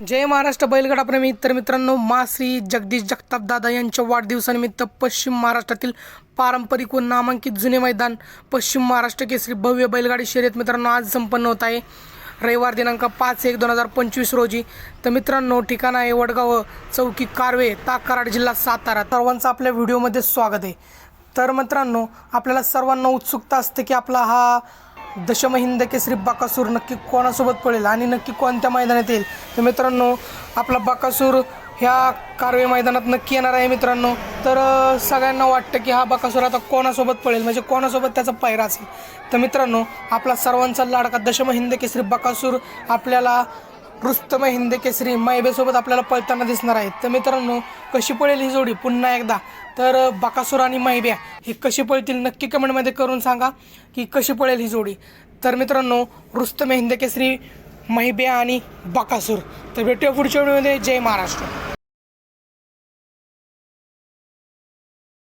जय महाराष्ट्र बैलगाडा प्रेमी. तर मित्रांनो मासी जगदीश जगताप दादा यांच्या वाढदिवसानिमित्त पश्चिम महाराष्ट्रातील पारंपरिक व नामांकित जुने मैदान पश्चिम महाराष्ट्र केसरी भव्य बैलगाडी शर्यत मित्रांनो आज संपन्न होत आहे. रविवार दिनांक पाच एक दोन हजार पंचवीस रोजी. तर मित्रांनो ठिकाण आहे वडगाव चौकी कारवे ताकराड जिल्हा सातारा. सर्वांचं आपल्या व्हिडिओमध्ये स्वागत आहे. तर मित्रांनो आपल्याला सर्वांना उत्सुकता असते की आपला हा दशमहिंद केसरी बाकासूर नक्की कोणासोबत पडेल आणि नक्की कोणत्या मैदानात येईल? तर मित्रांनो आपला बकासूर ह्या कारवे मैदानात नक्की येणार आहे मित्रांनो. तर सगळ्यांना वाटतं की हा बकासूर आता कोणासोबत पळेल? म्हणजे कोणासोबत त्याचा पायरा असेल? तर मित्रांनो आपला सर्वांचा लाडका दशम हिंद केसरी बकासूर आपल्याला रुस्तम हिंद केसरी मायबेसोबत आपल्याला पळताना दिसणार आहे तर मित्रांनो कशी पळेल ही जोडी? पुन्हा एकदा. तर बाकासूर आणि मायब्या ही कशी पळतील नक्की कमेंटमध्ये करून सांगा की कशी पळेल ही जोडी. तर मित्रांनो रुस्तम हिंद केसरी महिब्या आणि बकासूर. तर भेटूया पुढच्या व्हिडिओमध्ये. जय महाराष्ट्र.